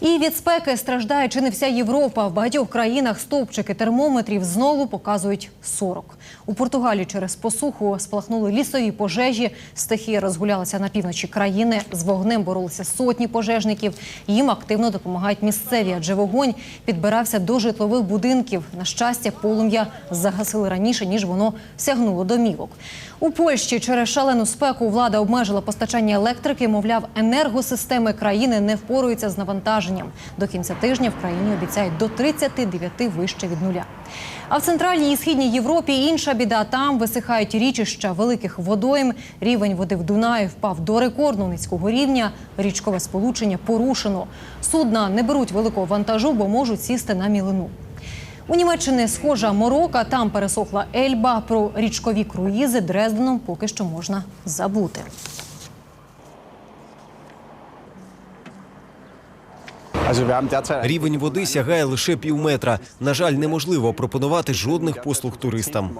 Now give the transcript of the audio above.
І від спеки страждає чи не вся Європа. В багатьох країнах стовпчики термометрів знову показують 40. У Португалії через посуху спалахнули лісові пожежі. Стихія розгулялася на півночі країни. З вогнем боролися сотні пожежників. Їм активно допомагають місцеві, адже вогонь підбирався до житлових будинків. На щастя, полум'я загасили раніше, ніж воно сягнуло домівок. У Польщі через шалену спеку влада обмежила постачання електрики. Мовляв, енергосистеми країни не впоруються з навантаженням. До кінця тижня в країні обіцяють до 39 вище від нуля. А в центральній і східній Європі інша біда. Там висихають річища великих водойм. Рівень води в Дунаї впав до рекордно низького рівня. Річкове сполучення порушено. Судна не беруть великого вантажу, бо можуть сісти на мілину. У Німеччині схожа морока, там пересохла Ельба. Про річкові круїзи Дрезденом поки що можна забути. Рівень води сягає лише півметра. На жаль, неможливо пропонувати жодних послуг туристам.